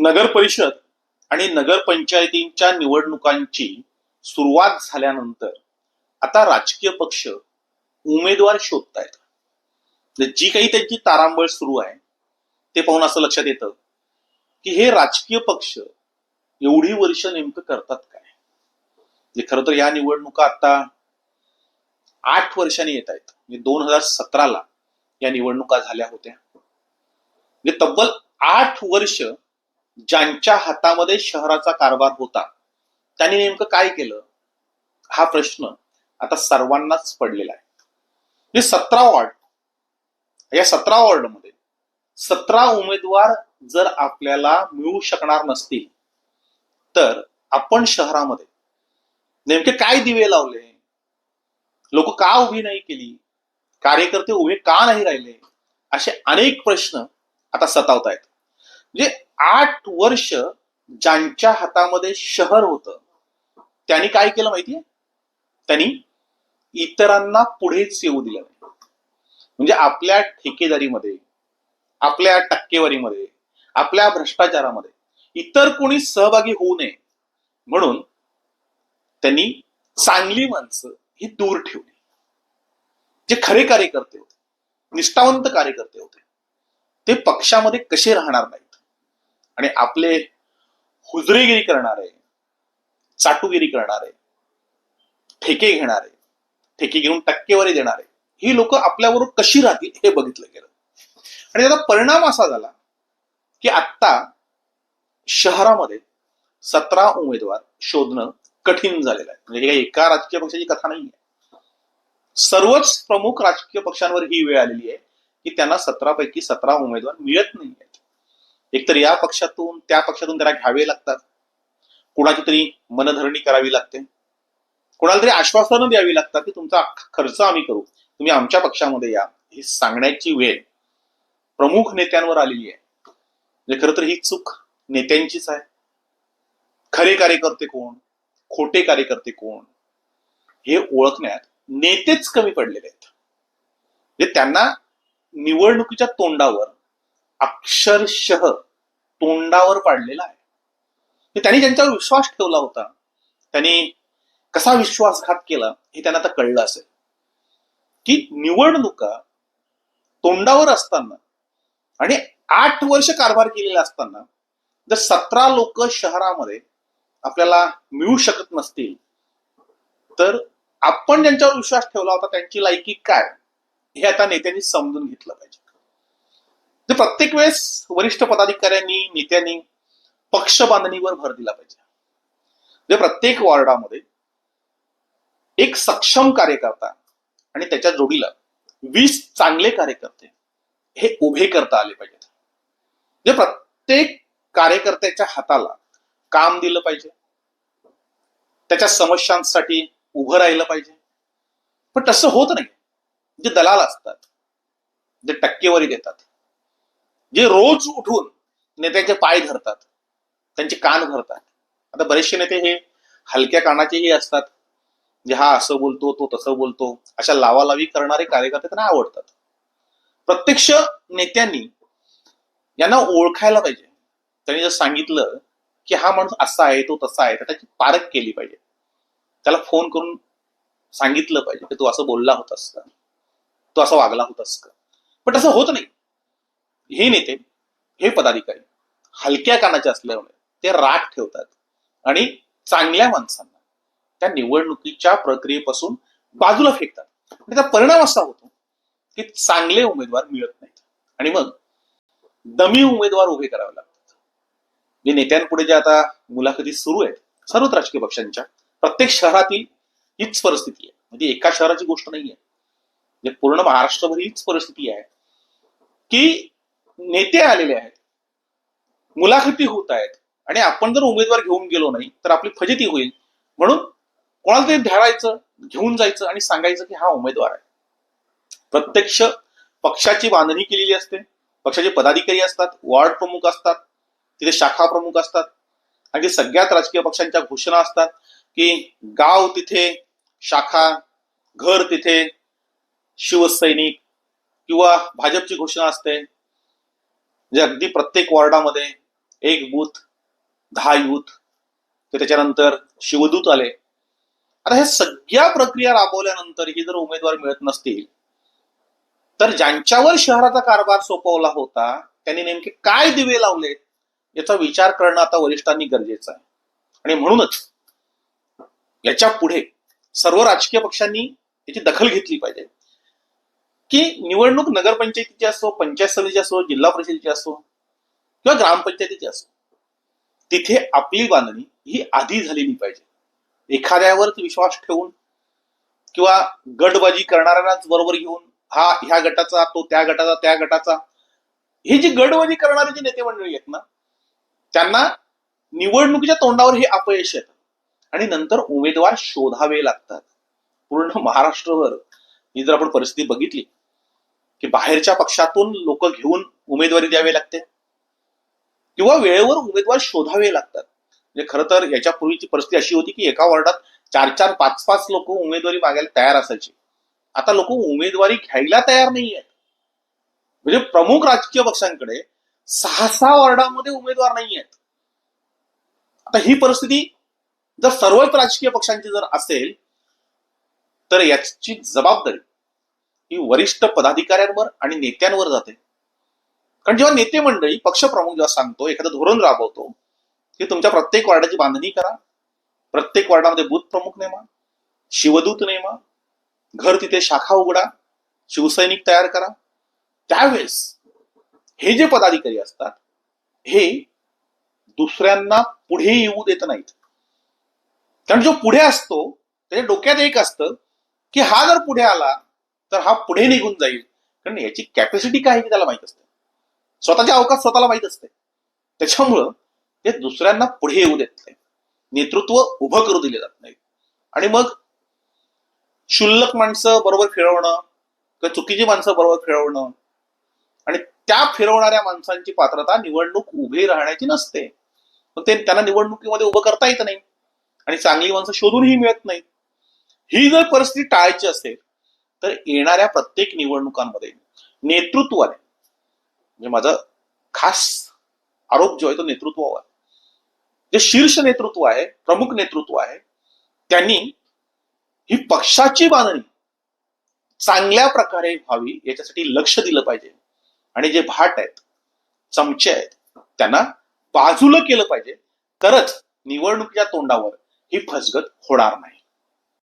नगर परिषद आणि नगरपंचायतींच्या निवडणुकांची सुरुवात झाल्यानंतर आता राजकीय पक्ष उमेदवार शोधतायत. म्हणजे जी काही त्यांची तारांबळ सुरू आहे ते पाहून असं लक्षात येतं की हे राजकीय पक्ष एवढी वर्ष नेमकं करतात काय? म्हणजे खरं तर या निवडणुका आता आठ वर्षांनी येत आहेत. म्हणजे दोन हजार सतराला या निवडणुका झाल्या होत्या. म्हणजे तब्बल आठ वर्ष ज्यांच्या हातामध्ये शहराचा कारभार होता त्यांनी नेमकं काय केलं? हा प्रश्न आता सर्वांनाच पडलेला आहे. म्हणजे सतरा वॉर्ड या सतरा वॉर्डमध्ये सतरा उमेदवार जर आपल्याला मिळू शकणार नसतील तर आपण शहरामध्ये नेमके काय दिवे लावले? लोक का उभी नाही केली? कार्यकर्ते उभे का नाही राहिले? असे अनेक प्रश्न आता सतावत आहेत म्हणजे आठ वर्ष ज्यांच्या हातामध्ये शहर होतं त्यांनी काय केलं माहितीये? त्यांनी इतरांना पुढेच येऊ दिलं म्हणजे आपल्या ठेकेदारीमध्ये आपल्या टक्केवारीमध्ये आपल्या भ्रष्टाचारामध्ये इतर कोणी सहभागी होऊ नये म्हणून त्यांनी चांगली माणसं ही दूर ठेवली. जे खरे कार्यकर्ते होते निष्ठावंत कार्यकर्ते होते ते पक्षामध्ये कसे राहणार नाही आणि आपले हुजरेगिरी करणारे चाटुगिरी करणारे ठेके घेणारे ठेके घेऊन टक्केवारी देणारे ही लोक आपल्याबरोबर कशी राहतील हे बघितलं गेलं. आणि त्याचा परिणाम असा झाला की आत्ता शहरामध्ये सतरा उमेदवार शोधणं कठीण झालेलं आहे. म्हणजे काही एका राजकीय पक्षाची कथा नाही आहे सर्वच प्रमुख राजकीय पक्षांवर ही वेळ आलेली आहे की त्यांना सतरा पैकी सतरा उमेदवार मिळत नाही एकतर या पक्षातून त्या पक्षातून त्याला घ्यावे लागतात. कुणाची तरी मनधरणी करावी लागते. कोणाला तरी आश्वासनं द्यावी लागतात की तुमचा खर्च आम्ही करू. तुम्ही आमच्या पक्षामध्ये या. हे सांगण्याची वेळ प्रमुख नेत्यांवर आलेली आहे. म्हणजे खरं तर ही चूक नेत्यांचीच आहे. खरे कार्यकर्ते कोण? खोटे कार्यकर्ते कोण? हे ओळखण्यात नेतेच कमी पडलेले आहेत. म्हणजे त्यांना निवडणुकीच्या तोंडावर अक्षरशः तोंडावर पाडलेला आहे. त्यांनी ज्यांच्यावर विश्वास ठेवला होता त्यांनी कसा विश्वासघात केला हे त्यांना आता कळलं असेल. की निवडणुका तोंडावर असताना आणि आठ वर्ष कारभार केलेला असताना जर सतरा लोक शहरामध्ये आपल्याला मिळू शकत नसतील तर आपण ज्यांच्यावर विश्वास ठेवला होता त्यांची लायकी काय हे आता नेत्यांनी समजून घेतलं पाहिजे. जे प्रत्येक वेळेस वरिष्ठ पदाधिकाऱ्यांनी नेत्यांनी पक्ष बांधणीवर भर दिला पाहिजे. जे प्रत्येक वॉर्डामध्ये एक सक्षम कार्यकर्ता आणि त्याच्या जोडीला वीस चांगले कार्यकर्ते हे उभे करता आले पाहिजेत. जे प्रत्येक कार्यकर्त्याच्या हाताला काम दिलं पाहिजे. त्याच्या समस्यांसाठी उभं राहिलं पाहिजे. पण तसं होत नाही. जे दलाल असतात जे टक्केवारी देतात जे रोज उठून नेत्यांचे पाय धरतात त्यांचे कान धरतात आता बरेचसे नेते हे हलक्या कानाचेही असतात. जे हा असं बोलतो तो तसं बोलतो अशा लावालावी करणारे कार्यकर्ते त्यांना आवडतात. प्रत्यक्ष नेत्यांनी यांना ओळखायला पाहिजे. त्यांनी जर सांगितलं की हा माणूस असा आहे तो तसा आहे तर त्याची पारख केली पाहिजे. त्याला फोन करून सांगितलं पाहिजे की तू असं बोलला होतास का? तू असं वागला होतास का? पण तसं होत नाही. हे नेते हे पदाधिकारी हलक्या कानाचे असल्यामुळे ते राग ठेवतात आणि चांगल्या माणसांना त्या निवडणुकीच्या प्रक्रियेपासून बाजूला फेकतात. आणि त्याचा परिणाम असा होतो की चांगले उमेदवार मिळत नाहीत. आणि मग दमी उमेदवार उभे करावे लागतात. जे नेत्यांपुढे जे आता मुलाखती सुरू आहेत सर्वच राजकीय पक्षांच्या प्रत्येक शहरातील हीच परिस्थिती आहे. म्हणजे एका शहराची गोष्ट नाहीये. म्हणजे पूर्ण महाराष्ट्रभर हीच परिस्थिती आहे की नेते आलेले आहेत. मुलाखती होत आहेत. आणि आपण जर उमेदवार घेऊन गेलो नाही तर आपली फजिती होईल. म्हणून कोणाला तरी धरायचं घेऊन जायचं आणि सांगायचं की हा उमेदवार आहे. प्रत्यक्ष पक्षाची बांधणी केलेली असते. पक्षाचे पदाधिकारी असतात वॉर्ड प्रमुख असतात तिथे शाखा प्रमुख असतात. आणि सगळ्यात राजकीय पक्षांच्या घोषणा असतात की गाव तिथे शाखा घर तिथे शिवसैनिक किंवा भाजपची घोषणा असते. म्हणजे अगदी प्रत्येक वॉर्डामध्ये एक बूथ दहा युथ त्याच्यानंतर शिवदूत आले. आता ह्या सगळ्या प्रक्रिया राबवल्यानंतर ही जर उमेदवार मिळत नसतील तर ज्यांच्यावर शहराचा कारभार सोपवला होता त्यांनी नेमके काय दिवे लावले याचा विचार करणं आता वरिष्ठांनी गरजेचं आहे. आणि म्हणूनच याच्यापुढे सर्व राजकीय पक्षांनी याची दखल घेतली पाहिजे. की निवडणूक नगरपंचायतीची असो पंचायत समितीची असो जिल्हा परिषदेची असो किंवा ग्रामपंचायतीची असो तिथे आपली बांधणी ही आधी झालेली पाहिजे. एखाद्यावरच विश्वास ठेवून किंवा गटबाजी करणाऱ्यांनाच बरोबर घेऊन हा ह्या गटाचा तो त्या गटाचा त्या गटाचा. हे जी गटबाजी करणारे जे नेते मंडळी आहेत ना त्यांना निवडणुकीच्या तोंडावर हे अपयश येतं. आणि नंतर उमेदवार शोधावे लागतात. पूर्ण महाराष्ट्रभर ही जर आपण परिस्थिती बघितली की बाहेरच्या पक्षातून लोक घेऊन उमेदवारी द्यावी लागते. किंवा वेळेवर उमेदवार शोधावे लागतात. म्हणजे खरं तर याच्यापूर्वीची परिस्थिती अशी होती की एका वॉर्डात चार चार पाच पाच लोक उमेदवारी मागायला तयार असायची. आता लोक उमेदवारी घ्यायला तयार नाही आहेत म्हणजे प्रमुख राजकीय पक्षांकडे सहा सहा वॉर्डामध्ये उमेदवार नाही आहेत आता ही परिस्थिती जर सर्वच राजकीय पक्षांची जर असेल तर याची जबाबदारी ही वरिष्ठ पदाधिकाऱ्यांवर आणि नेत्यांवर जाते. कारण जेव्हा नेते मंडळी पक्षप्रमुख जेव्हा सांगतो एखादं धोरण राबवतो की तुमच्या प्रत्येक वार्डाची बांधणी करा. प्रत्येक वार्डामध्ये बूथ प्रमुख नेमा शिवदूत नेमा घर तिथे शाखा उघडा शिवसैनिक तयार करा. त्यावेळेस हे जे पदाधिकारी असतात हे दुसऱ्यांना पुढे येऊ देत नाहीत. कारण जो पुढे असतो त्याच्या डोक्यात एक असतं की हा जर पुढे आला तर हा पुढे निघून जाईल. कारण याची कॅपॅसिटी काय आहे त्याला माहीत असते. स्वतःच्या अवकाश स्वतःला माहीत असते. त्याच्यामुळं ते दुसऱ्यांना पुढे येऊ देत नाही. नेतृत्व उभं करू दिले जात नाही. आणि मग क्षुल्लक माणसं बरोबर फिरवणं किंवा चुकीची माणसं बरोबर फिरवणं आणि त्या फिरवणाऱ्या माणसांची पात्रता निवडणूक उभी राहण्याची नसते. मग ते त्यांना निवडणुकीमध्ये उभं करता येत नाही. आणि चांगली माणसं शोधूनही मिळत नाही ही जर परिस्थिती टाळायची असेल तर येणाऱ्या प्रत्येक निवडणुकांमध्ये नेतृत्वाने म्हणजे माझा खास आरोप जो आहे तो नेतृत्वावर जे शीर्ष नेतृत्व आहे प्रमुख नेतृत्व आहे त्यांनी ही पक्षाची बांधणी चांगल्या प्रकारे व्हावी याच्यासाठी लक्ष दिलं पाहिजे. आणि जे भाट आहेत चमचे आहेत त्यांना बाजूला केलं पाहिजे. तरच निवडणुकीच्या तोंडावर ही फसगत होणार नाही.